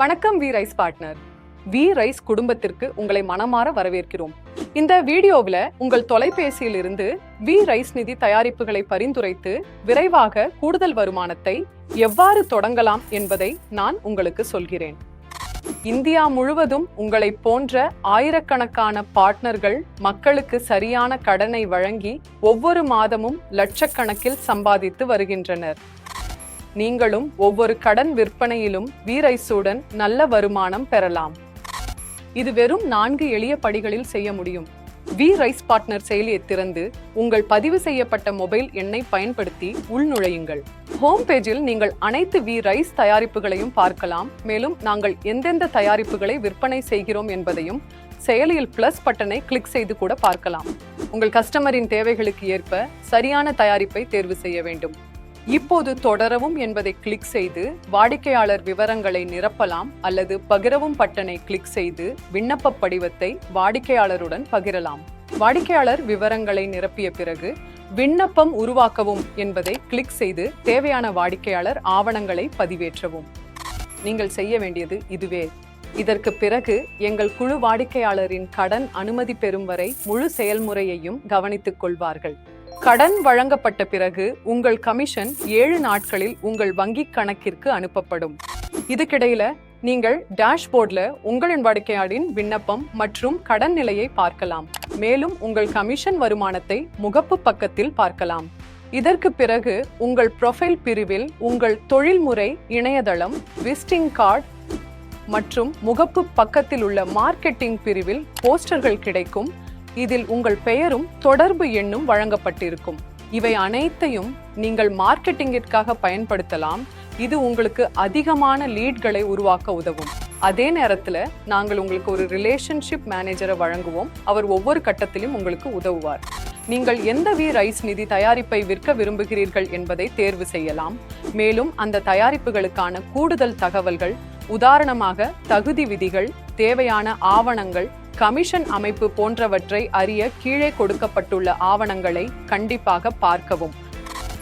வணக்கம் we rise partner. We rise குடும்பத்திற்கு உங்களை மனமாற வரவேற்கிறோம். இந்த வீடியோவில் உங்கள் தொலைபேசியில் இருந்து வி ரைஸ் நிதி தயாரிப்புகளை பரிந்துரைத்து விரைவாக கூடுதல் வருமானத்தை எவ்வாறு தொடங்கலாம் என்பதை நான் உங்களுக்கு சொல்கிறேன். இந்தியா முழுவதும் உங்களை போன்ற ஆயிரக்கணக்கான பார்ட்னர்கள் மக்களுக்கு சரியான கடனை வழங்கி ஒவ்வொரு மாதமும் லட்சக்கணக்கில் சம்பாதித்து வருகின்றனர். நீங்களும் ஒவ்வொரு கடன் விற்பனையிலும் வீரைஸுடன் நல்ல வருமானம் பெறலாம். இது வெறும் நான்கு எளிய படிகளில் செய்ய முடியும். வி ரைஸ் பார்ட்னர் செயலியை திறந்து உங்கள் பதிவு செய்யப்பட்ட மொபைல் எண்ணை பயன்படுத்தி உள்நுழையுங்கள். ஹோம் பேஜில் நீங்கள் அனைத்து வி ரைஸ் தயாரிப்புகளையும் பார்க்கலாம். மேலும் நாங்கள் எந்தெந்த தயாரிப்புகளை விற்பனை செய்கிறோம் என்பதையும் செயலியில் பிளஸ் பட்டனை கிளிக் செய்து கூட பார்க்கலாம். உங்கள் கஸ்டமரின் தேவைகளுக்கு ஏற்ப சரியான தயாரிப்பை தேர்வு செய்ய வேண்டும். இப்போது தொடரவும் என்பதை கிளிக் செய்து வாடிக்கையாளர் விவரங்களை நிரப்பலாம் அல்லது பகிரவும் பட்டனை கிளிக் செய்து விண்ணப்ப படிவத்தை வாடிக்கையாளருடன் பகிரலாம். வாடிக்கையாளர் விவரங்களை நிரப்பிய பிறகு விண்ணப்பம் உருவாக்கவும் என்பதை கிளிக் செய்து தேவையான வாடிக்கையாளர் ஆவணங்களை பதிவேற்றவும். நீங்கள் செய்ய வேண்டியது இதுவே. இதற்கு பிறகு எங்கள் குழு வாடிக்கையாளரின் கடன் அனுமதி பெறும் வரை முழு செயல்முறையையும் கவனித்துக் கொள்வார்கள். கடன் வழங்கப்பட்ட பிறகு உங்கள் கமிஷன் ஏழு நாட்களில் உங்கள் வங்கிக் கணக்கிற்கு அனுப்பப்படும். இதுக்கிடையில நீங்கள் டேஷ்போர்டில் உங்களின் வாடிக்கையாளரின் விண்ணப்பம் மற்றும் கடன் நிலையை பார்க்கலாம். மேலும் உங்கள் கமிஷன் வருமானத்தை முகப்பு பக்கத்தில் பார்க்கலாம். இதற்கு பிறகு உங்கள் ப்ரொஃபைல் பிரிவில் உங்கள் தொழில்முறை இணையதளம் விசிட்டிங் கார்டு மற்றும் முகப்பு பக்கத்தில் உள்ள மார்க்கெட்டிங் பிரிவில் போஸ்டர்கள் கிடைக்கும். இதில் உங்கள் பெயரும் தொடர்பு எண்ணும் வழங்கப்பட்டிருக்கும். இவை அனைத்தையும் நீங்கள் மார்க்கெட்டிங்கிற்காக பயன்படுத்தலாம். இது உங்களுக்கு அதிகமான லீட்களை உருவாக்க உதவும். அதே நேரத்தில் நாங்கள் உங்களுக்கு ஒரு ரிலேஷன்ஷிப் மேனேஜரை வழங்குவோம். அவர் ஒவ்வொரு கட்டத்திலும் உங்களுக்கு உதவுவார். நீங்கள் எந்த வி ரைஸ் நிதி தயாரிப்பை விற்க விரும்புகிறீர்கள் என்பதை தேர்வு செய்யலாம். மேலும் அந்த தயாரிப்புகளுக்கான கூடுதல் தகவல்கள் உதாரணமாக தகுதி விதிகள் தேவையான ஆவணங்கள் கமிஷன் அமைப்பு போன்றவற்றை அறிய கீழே கொடுக்கப்பட்டுள்ள ஆவணங்களை கண்டிப்பாக பார்க்கவும்.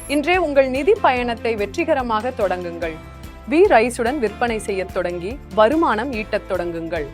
இன்றே உங்கள் நிதி பயணத்தை வெற்றிகரமாக தொடங்குங்கள். வி. ரைஸுடன் விற்பனை செய்யத் தொடங்கி வருமானம் ஈட்டத் தொடங்குங்கள்.